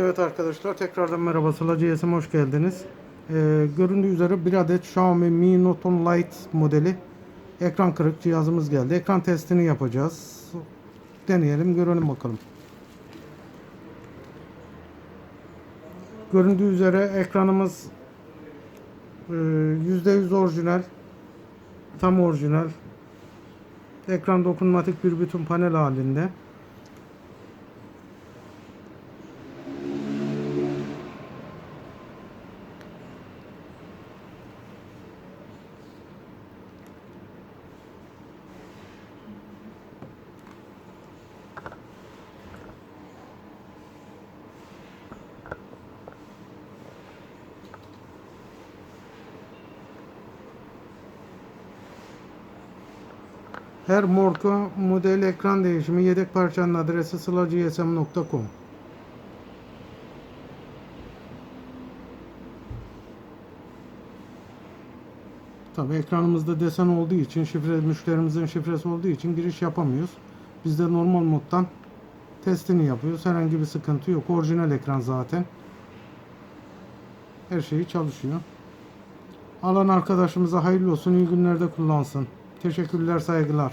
Evet arkadaşlar tekrardan merhaba Sıla GS'e hoş geldiniz. Ee, göründüğü üzere bir adet Xiaomi Mi Note 10 Lite modeli ekran kırık cihazımız geldi. Ekran testini yapacağız. Deneyelim görelim bakalım. Göründüğü üzere ekranımız e, %100 orijinal. Tam orijinal. Ekran dokunmatik bir bütün panel halinde. Her marka model ekran değişimi yedek parçanın adresi sılacsm.com Tabi ekranımızda desen olduğu için şifre müşterimizin şifresi olduğu için giriş yapamıyoruz. Biz de normal moddan testini yapıyoruz. Herhangi bir sıkıntı yok. Orijinal ekran zaten. Her şeyi çalışıyor. Alan arkadaşımıza hayırlı olsun. iyi günlerde kullansın. Teşekkürler, saygılar.